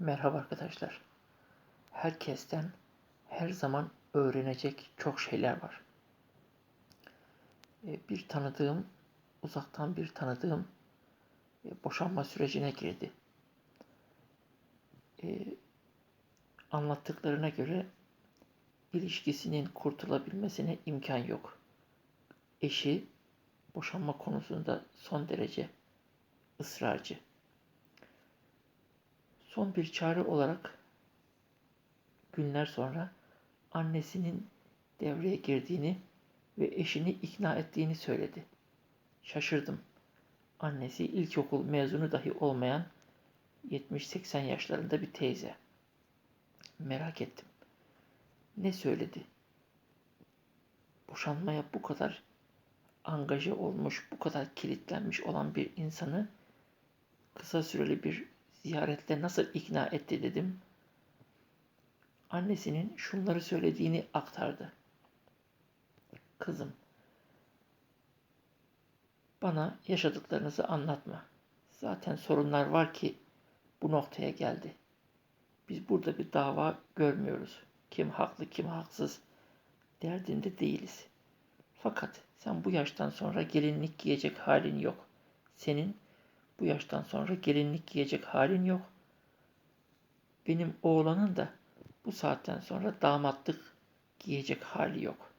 Merhaba arkadaşlar. Herkesten her zaman öğrenecek çok şeyler var. E, Bir tanıdığım, uzaktan bir tanıdığım e, boşanma sürecine girdi. E, Anlattıklarına göre ilişkisinin kurtulabilmesine imkan yok. Eşi boşanma konusunda son derece ısrarcı. Son bir çare olarak günler sonra annesinin devreye girdiğini ve eşini ikna ettiğini söyledi. Şaşırdım. Annesi ilkokul mezunu dahi olmayan 70-80 yaşlarında bir teyze. Merak ettim. Ne söyledi? Boşanmaya bu kadar angaje olmuş, bu kadar kilitlenmiş olan bir insanı kısa süreli bir ziyaretle nasıl ikna etti dedim. Annesinin şunları söylediğini aktardı. Kızım, bana yaşadıklarınızı anlatma. Zaten sorunlar var ki bu noktaya geldi. Biz burada bir dava görmüyoruz. Kim haklı, kim haksız derdinde değiliz. Fakat sen bu yaştan sonra gelinlik giyecek halin yok. Senin bu yaştan sonra gelinlik giyecek halin yok. Benim oğlanın da bu saatten sonra damatlık giyecek hali yok.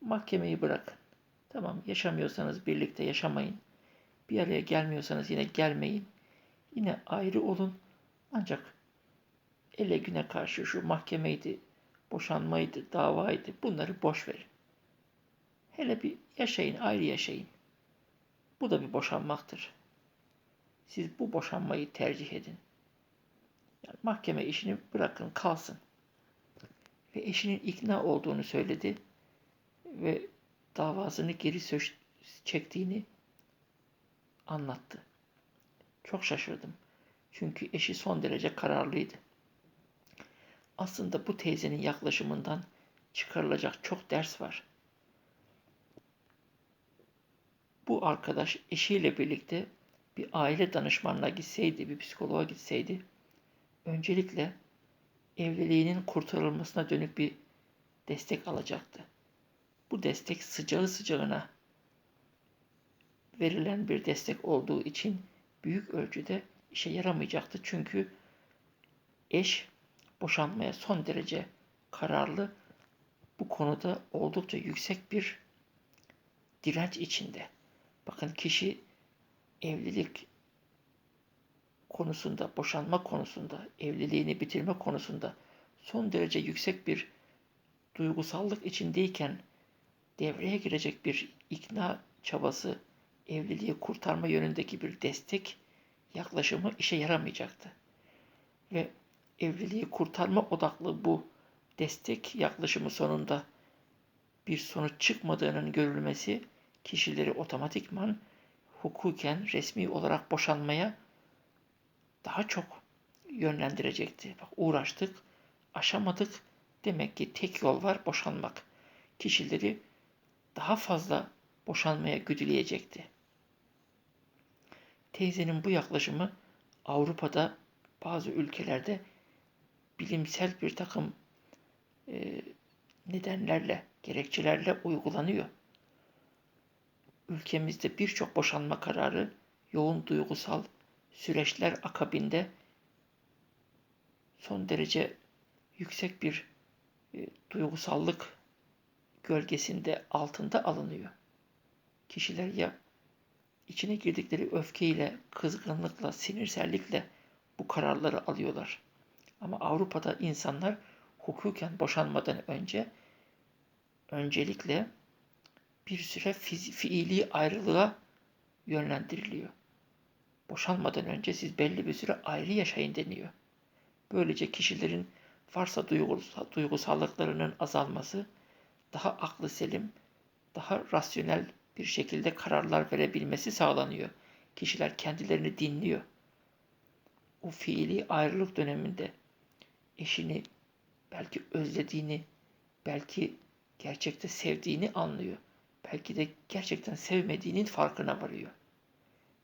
Mahkemeyi bırakın. Tamam yaşamıyorsanız birlikte yaşamayın. Bir araya gelmiyorsanız yine gelmeyin. Yine ayrı olun. Ancak ele güne karşı şu mahkemeydi, boşanmaydı, davaydı bunları boş verin. Hele bir yaşayın, ayrı yaşayın. Bu da bir boşanmaktır. Siz bu boşanmayı tercih edin. Yani mahkeme işini bırakın kalsın. Ve eşinin ikna olduğunu söyledi ve davasını geri çektiğini anlattı. Çok şaşırdım. Çünkü eşi son derece kararlıydı. Aslında bu teyzenin yaklaşımından çıkarılacak çok ders var. Bu arkadaş eşiyle birlikte bir aile danışmanına gitseydi, bir psikoloğa gitseydi, öncelikle evliliğinin kurtarılmasına dönük bir destek alacaktı. Bu destek sıcağı sıcağına verilen bir destek olduğu için büyük ölçüde işe yaramayacaktı. Çünkü eş boşanmaya son derece kararlı, bu konuda oldukça yüksek bir direnç içinde. Bakın kişi evlilik konusunda, boşanma konusunda, evliliğini bitirme konusunda son derece yüksek bir duygusallık içindeyken devreye girecek bir ikna çabası, evliliği kurtarma yönündeki bir destek yaklaşımı işe yaramayacaktı. Ve evliliği kurtarma odaklı bu destek yaklaşımı sonunda bir sonuç çıkmadığının görülmesi kişileri otomatikman hukuken resmi olarak boşanmaya daha çok yönlendirecekti. Bak uğraştık, aşamadık. Demek ki tek yol var boşanmak. Kişileri daha fazla boşanmaya güdüleyecekti. Teyzenin bu yaklaşımı Avrupa'da bazı ülkelerde bilimsel bir takım e, nedenlerle, gerekçelerle uygulanıyor. Ülkemizde birçok boşanma kararı yoğun duygusal süreçler akabinde son derece yüksek bir e, duygusallık gölgesinde altında alınıyor. Kişiler ya içine girdikleri öfkeyle, kızgınlıkla, sinirsellikle bu kararları alıyorlar. Ama Avrupa'da insanlar hukuken boşanmadan önce öncelikle bir süre fiili ayrılığa yönlendiriliyor. Boşanmadan önce siz belli bir süre ayrı yaşayın deniyor. Böylece kişilerin varsa duygusal, duygusallıklarının azalması, daha aklı selim, daha rasyonel bir şekilde kararlar verebilmesi sağlanıyor. Kişiler kendilerini dinliyor. O fiili ayrılık döneminde eşini belki özlediğini, belki gerçekte sevdiğini anlıyor. Belki de gerçekten sevmediğinin farkına varıyor.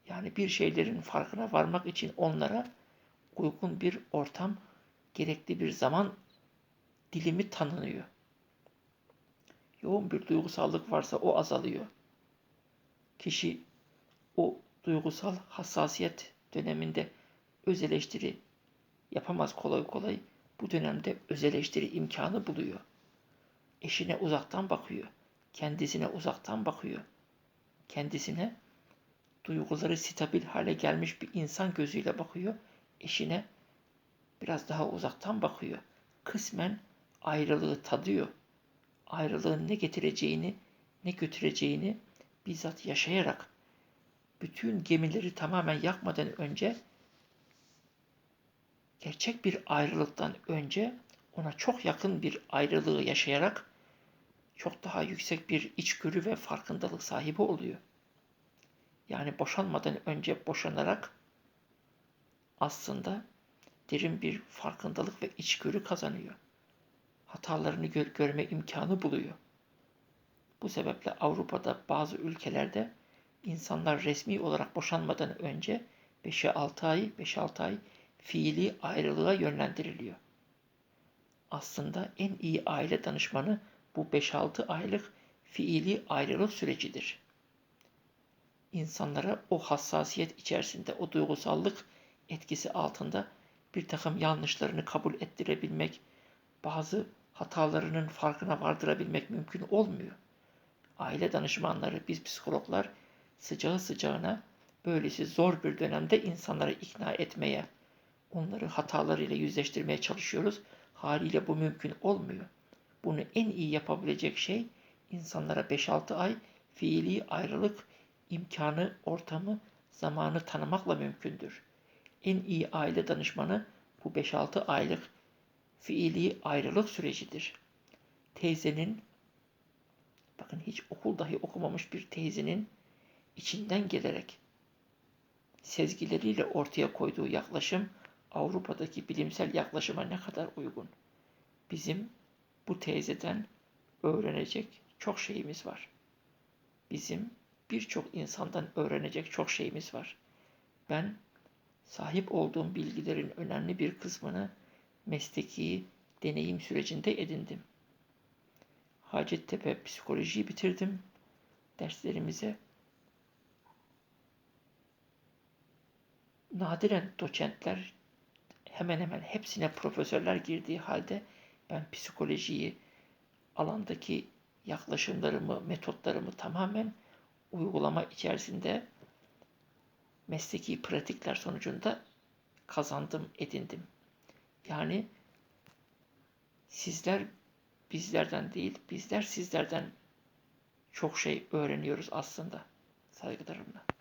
Yani bir şeylerin farkına varmak için onlara uygun bir ortam, gerekli bir zaman dilimi tanınıyor. Yoğun bir duygusallık varsa o azalıyor. Kişi o duygusal hassasiyet döneminde öz eleştiri yapamaz kolay kolay. Bu dönemde öz eleştiri imkanı buluyor. Eşine uzaktan bakıyor. Kendisine uzaktan bakıyor. Kendisine duyguları stabil hale gelmiş bir insan gözüyle bakıyor. Eşine biraz daha uzaktan bakıyor. Kısmen ayrılığı tadıyor. Ayrılığın ne getireceğini, ne götüreceğini bizzat yaşayarak bütün gemileri tamamen yakmadan önce gerçek bir ayrılıktan önce ona çok yakın bir ayrılığı yaşayarak çok daha yüksek bir içgörü ve farkındalık sahibi oluyor. Yani boşanmadan önce boşanarak aslında derin bir farkındalık ve içgörü kazanıyor. Hatalarını gör görme imkanı buluyor. Bu sebeple Avrupa'da bazı ülkelerde insanlar resmi olarak boşanmadan önce 5'e 6 ay, 5-6 ay fiili ayrılığa yönlendiriliyor. Aslında en iyi aile danışmanı bu 5-6 aylık fiili ayrılık sürecidir. İnsanlara o hassasiyet içerisinde, o duygusallık etkisi altında bir takım yanlışlarını kabul ettirebilmek, bazı hatalarının farkına vardırabilmek mümkün olmuyor. Aile danışmanları, biz psikologlar sıcağı sıcağına böylesi zor bir dönemde insanları ikna etmeye, onları hatalarıyla yüzleştirmeye çalışıyoruz. Haliyle bu mümkün olmuyor. Bunu en iyi yapabilecek şey insanlara 5-6 ay fiili ayrılık imkanı, ortamı, zamanı tanımakla mümkündür. En iyi aile danışmanı bu 5-6 aylık fiili ayrılık sürecidir. Teyzenin, bakın hiç okul dahi okumamış bir teyzenin içinden gelerek sezgileriyle ortaya koyduğu yaklaşım Avrupa'daki bilimsel yaklaşıma ne kadar uygun. Bizim bu teyzeden öğrenecek çok şeyimiz var. Bizim birçok insandan öğrenecek çok şeyimiz var. Ben sahip olduğum bilgilerin önemli bir kısmını mesleki deneyim sürecinde edindim. Hacettepe psikolojiyi bitirdim. Derslerimize nadiren doçentler hemen hemen hepsine profesörler girdiği halde ben psikolojiyi alandaki yaklaşımlarımı, metotlarımı tamamen uygulama içerisinde mesleki pratikler sonucunda kazandım, edindim. Yani sizler bizlerden değil, bizler sizlerden çok şey öğreniyoruz aslında. Saygılarımla.